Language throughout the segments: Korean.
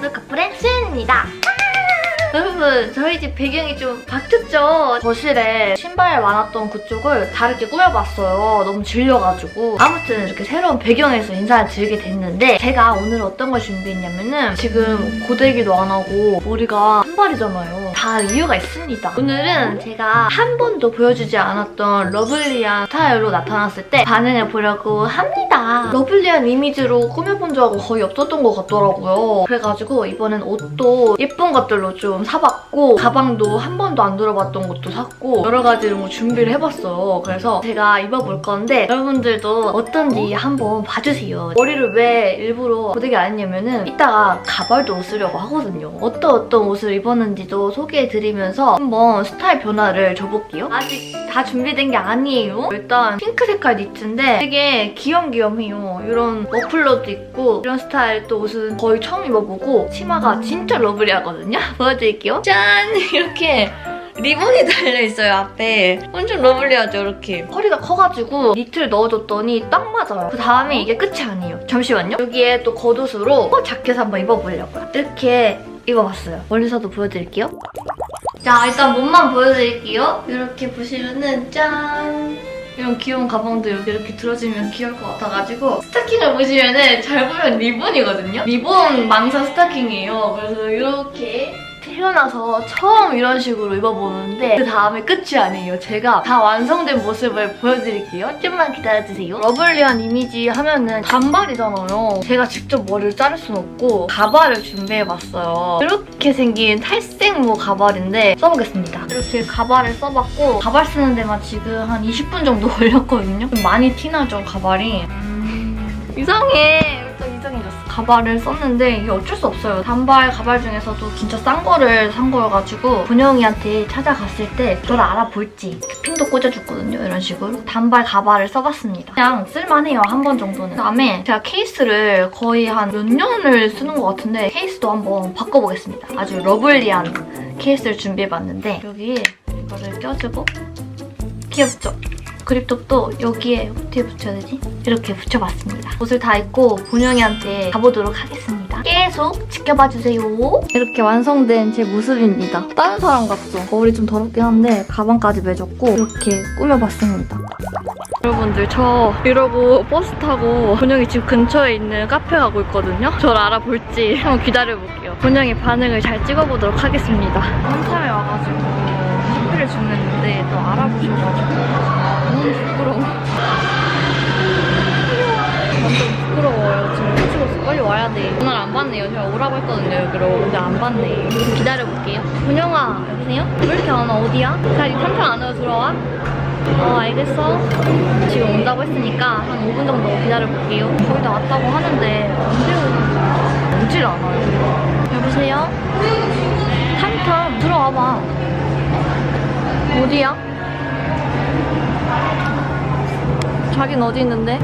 푸드 커플의 수연입니다. 여러분 저희 집 배경이 좀 바뀌었죠? 거실에 신발 많았던 그쪽을 다르게 꾸며봤어요. 너무 질려가지고 아무튼 이렇게 새로운 배경에서 인사를 드리게 됐는데 제가 오늘 어떤 걸 준비했냐면은 지금 고데기도 안 하고 머리가 한발이잖아요. 다 이유가 있습니다. 오늘은 제가 한 번도 보여주지 않았던 러블리한 스타일로 나타났을 때 반응을 보려고 합니다. 러블리한 이미지로 꾸며본 적은 거의 없었던 것 같더라고요. 그래가지고 이번엔 옷도 예쁜 것들로 좀 사봤고 가방도 한 번도 안 들어봤던 것도 샀고 여러 가지로 뭐 준비를 해봤어요. 그래서 제가 입어볼 건데 여러분들도 어떤지 한번 봐주세요. 머리를 왜 일부러 고데기 안 했냐면은 이따가 가발도 쓰려고 하거든요. 어떤 어떤 옷을 입었는지도 소개해드리면서 한번 스타일 변화를 줘볼게요. 아직 다 준비된 게 아니에요. 일단 핑크 색깔 니트인데 되게 귀염귀염해요. 이런 머플러도 있고 이런 스타일 또 옷은 거의 처음 입어보고 치마가 진짜 러블리하거든요. 보여드릴게요. 짠! 이렇게 리본이 달려있어요 앞에. 완전 러블리하죠 이렇게. 허리가 커가지고 니트를 넣어줬더니 딱 맞아요. 그 다음에 이게 끝이 아니에요. 잠시만요. 여기에 또 겉옷으로 어, 자켓 한번 입어보려고요. 이렇게 입어봤어요. 멀리서도 보여드릴게요. 자 일단 몸만 보여드릴게요. 이렇게 보시면은 짠! 이런 귀여운 가방도 여기 이렇게 들어주면 귀여울 것 같아가지고 스타킹을 보시면은 잘 보면 리본이거든요. 리본 망사 스타킹이에요. 그래서 이렇게 태어나서 처음 이런 식으로 입어보는데 그 다음에 끝이 아니에요. 제가 다 완성된 모습을 보여드릴게요. 좀만 기다려주세요. 러블리한 이미지 하면은 단발이잖아요. 제가 직접 머리를 자를 순 없고 가발을 준비해봤어요. 이렇게 생긴 탈색 모 가발인데 써보겠습니다. 이렇게 가발을 써봤고 가발 쓰는 데만 지금 한 20분 정도 걸렸거든요. 좀 많이 티나죠, 가발이. 음, 이상해. 또 이상해졌어. 가발을 썼는데 이게 어쩔 수 없어요. 단발 가발 중에서도 진짜 싼 거를 산 거여가지고 분영이한테 찾아갔을 때 저를 알아볼지 핀도 꽂아줬거든요. 이런 식으로. 단발 가발을 써봤습니다. 그냥 쓸만해요. 한 번 정도는. 그다음에 제가 케이스를 거의 한 몇 년을 쓰는 것 같은데 케이스도 한번 바꿔보겠습니다. 아주 러블리한 케이스를 준비해봤는데 여기 이거를 껴주고 귀엽죠? 그립톡도 여기에 어떻게 붙여야 되지? 이렇게 붙여봤습니다. 옷을 다 입고 본영이한테 가보도록 하겠습니다. 계속 지켜봐주세요. 이렇게 완성된 제 모습입니다. 다른 사람 같죠? 거울이 좀 더럽긴 한데 가방까지 매줬고 이렇게 꾸며봤습니다. 여러분들 저 이러고 버스 타고 본영이 집 근처에 있는 카페 가고 있거든요. 저를 알아볼지 한번 기다려볼게요. 본영이 반응을 잘 찍어보도록 하겠습니다. 한참에 와가지고 커피를 주문했는데 또 알아보셔가지고 너무 부끄러워. 완전 부끄러워요. 지금 미치겠어. 빨리 와야 돼. 오늘 안 봤네요. 제가 오라고 했거든요. 여기로. 근데 안 봤네. 좀 기다려볼게요. 본영아, 여보세요? 왜 이렇게 안 와? 어디야? 자리 3편 안으로 들어와? 어, 알겠어. 지금 온다고 했으니까 한 5분 정도 기다려볼게요. 거의 다 왔다고 하는데 언제 오는지 오질 않아요. 여보세요? 3편 들어와봐. 어디야? 자긴 어디 있는데?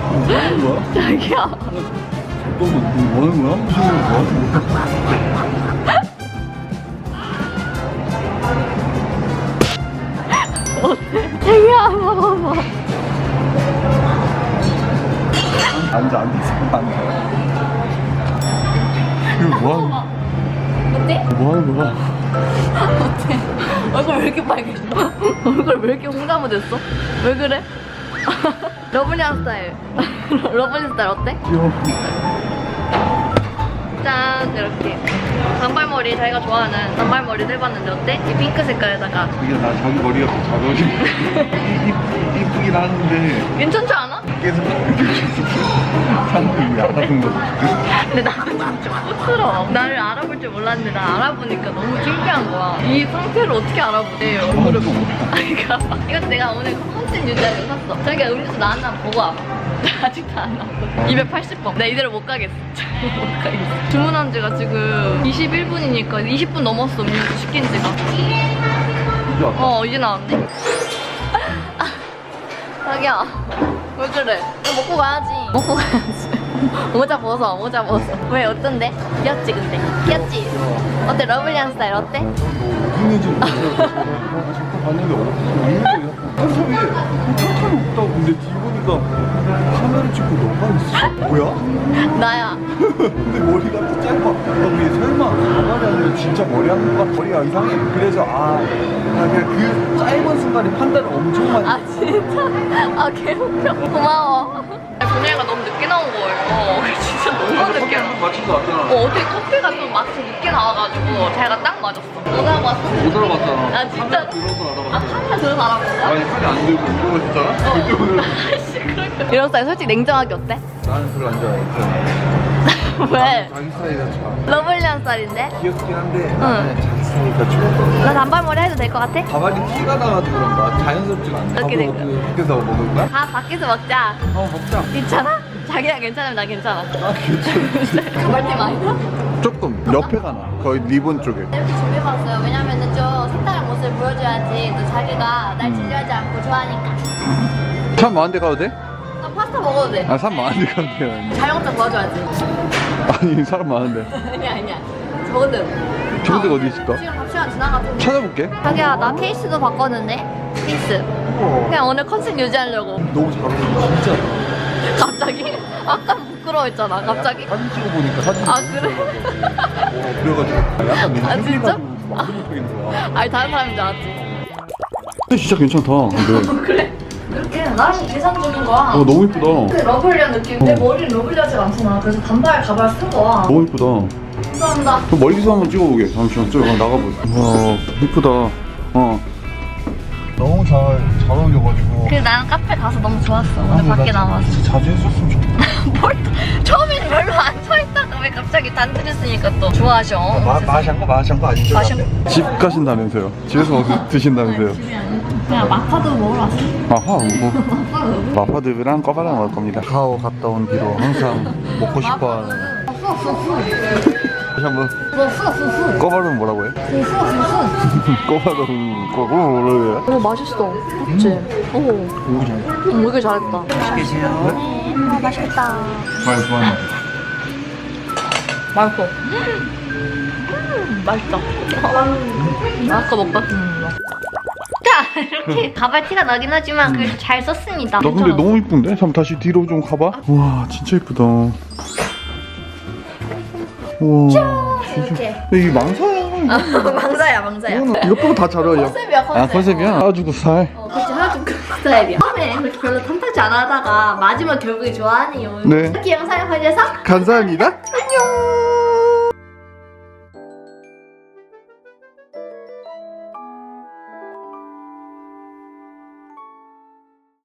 뭐 하는 거야? 자기야. 잠깐만, 뭐 하는 거야? 무슨 뭐 하는 거야? 자기야, 봐봐봐. 앉아, 앉아서 앉아. 이거 뭐 하는 거야? 어때? 뭐 하는 거야? 어때? 얼굴 왜 이렇게 빨개져? 얼굴 왜 이렇게 홍나무 됐어? 왜 그래? 러블리한 스타일. 러블리 스타일 어때? 귀여워. 짠 이렇게 단발머리 자기가 좋아하는 단발머리도 해봤는데 어때? 이 핑크 색깔에다가 이게 나 자기 머리가 더잘 어울리네. 이쁘- 이쁘긴 하는데 괜찮지 않아? 계속 사람들이 알아본 거. 근데 나 진짜 쑥스러워. 나를 알아볼 줄 몰랐는데 나 알아보니까 너무 신기한 거야. 이 상태를 어떻게 얼굴을 보고 아니 그러니까 이것도 내가 오늘 컨텐츠 유지하려고 샀어. 자기가 음료수 나왔나 보고 와봐 나 아직도 안 나왔어 280번 나 이대로 못 가겠어. 못 가겠어. 주문한 지가 지금 21분이니까 20분 넘었어 음료수 시킨 지가. 이제 왔다. 어 이제 나왔네? 자기야 왜 그래? 이거 먹고 가야지 먹고 가야지 모자 벗어 모자 벗어 왜 어떤데? 귀엽지 근데 귀엽지? 어때 러블리한 스타일 어때? 있는지 모르겠어. 봤는데 어디 있는지 털털이 없다고 근데 뒤 보니까 카메라 찍고 너가 있어 뭐야? 나야. 근데 머리가 또 짧아 아, 우리 설마 가발이 아니라 진짜 머리 한 거가 머리가 이상해 그래서 아 아, 그냥 그 짧은 순간에 판단을 엄청 많이 아 진짜? 아 개웃겨. 고마워. 분야가 너무 늦게 나온 거예요. 진짜 너무 늦게 나. 맞춘 거 같잖아 어, 어떻게 커피가 좀 마치 늦게 나와가지고 자기가 딱 맞았어. 너가 봤어? 못 알아봤잖아 아, 진짜? 들어서 아 알아봤어 카메라 들어서 알아본 아니 팔이 안 들고 이러고 있었잖아 오늘 아씨 그렇게. 이런 스타일 솔직히 냉정하게 어때? 나는 별로 안 좋아해 왜? 자기 스타일이 더 좋아 러블리한 스타일인데? 귀엽긴 한데 나는 자기 스타일이 더 좋아 나 단발머리 해도 될 것 같아? 가발이 티가 나가지고 그런가 자연스럽지가 않네 어떻게 된 밥을 어떻게 밖에서 먹을 거야? 다 밖에서 먹자. 어 먹자 괜찮아? 자기가 괜찮으면 나 괜찮아. 아 괜찮아 많이 나? 조금 옆에가 나 거의 리본 쪽에 이렇게 준비해봤어요. 왜냐면은 좀 색다른 모습을 보여줘야지 또 자기가 날 질려하지 않고 좋아하니까. 참 많은 데 가도 돼? 나 파스타 먹어도 돼. 아 사람 많은 데 가도 돼 자영업자 도와줘야지. 아니 사람 많은데 아니야 아니야. 좋은 데가 어디 있을까? 지금 밥 시간 지나가지고. 찾아볼게 자기야 나 케이스도 바꿨는데. 케이스. 그냥 오늘 컨셉 유지하려고. 너무 잘 어울려 진짜 갑자기? 아까 부끄러워했잖아. 갑자기? 사진 찍어보니까 사진이 아 너무 그래? 어, 그래가지고 약간 아, 진짜? 가지고 말을 못하겠는 거야 아니 다른 사람인 줄 알았지. 근데 진짜 괜찮다 근데 그래? 이렇게 나름 계산 주는 거야. 어 너무 이쁘다 러블리한 느낌. 내 어. 머리는 러블리하지가 않잖아. 그래서 단발 가발 쓴 거야. 너무 이쁘다 감사합니다. 그럼 멀리서 한번 찍어보게 잠시만 저 나가보자 와 이쁘다 어 너무 잘, 잘 어울려가지고. 그래서 나는 카페 가서 너무 좋았어. 오늘 밖에 나와서. 진짜 자주 했었으면 좋겠다. 뭘 또- 처음에는 별로 안 서있다가 왜 갑자기 단둘이 있으니까 또 좋아하셔. 마샹 거 마샹 거 아니죠? 마샹- 집 가신다면서요? 집에서 먹 드신다면서요? 집이 아니고 그냥 마파도 먹으러 왔어. 아하 뭐 마파두부랑 꺼바랑 먹을 겁니다. 카오 갔다 온 뒤로 항상 먹고 싶어하는 다시 한번 후후후. 꺼바는 뭐라고 해? 후후후. 꺼바는 꺼바 뭐라고 해요? 오 맛있어. 그치? 오. 오잘 음, 되게 잘했다. 계세요 네. 아 맛있겠다. 잘 좋아하는 맛있어. 음, 맛있다. 아까 먹봤던 거. 자, 이렇게 가발 티가 나긴 하지만 그래도 잘 썼습니다. 나 근데 너무 이쁜데? 잠깐 다시 뒤로 좀 가봐 와 진짜 이쁘다 우와 이렇게. 이게 망사야 망자야, 망자야. 이거는 이것도 다잘 어울려 컨셉이야, 컨셉. 아 컨셉이야? 아주고 살 어, 그치, 그 스타일이야. 처음에 그렇게 별로 탐탁지 않아 하다가 마지막 결국에 좋아하네요. 네. 이렇게 영상을 봐주셔서 감사합니다 안녕